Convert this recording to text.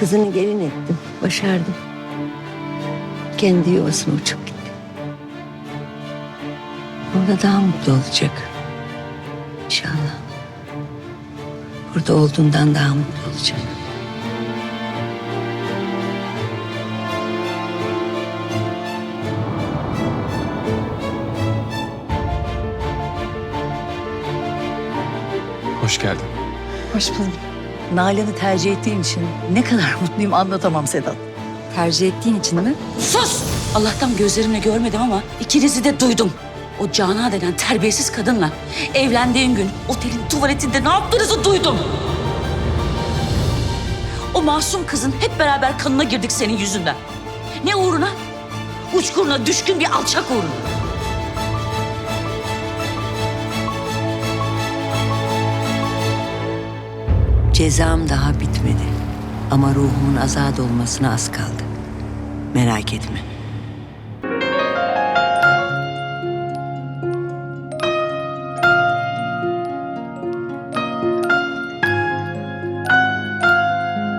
Kızını gelin ettim. Başardım. Kendi yuvasına uçup gitti. Orada daha mutlu olacak. İnşallah. Burada olduğundan daha mutlu olacak. Hoş geldin. Hoş bulduk. Nalan'ı tercih ettiğin için ne kadar mutluyum anlatamam Sedat. Tercih ettiğin için mi? Sus! Allah'tan gözlerimle görmedim ama ikinizi de duydum. O Cana denen terbiyesiz kadınla evlendiğin gün otelin tuvaletinde ne yaptığınızı duydum. O masum kızın hep beraber kanına girdik senin yüzünden. Ne uğruna? Uçkuruna düşkün bir alçak uğruna. Cezam daha bitmedi. Ama ruhumun azad olmasına az kaldı. Merak etme.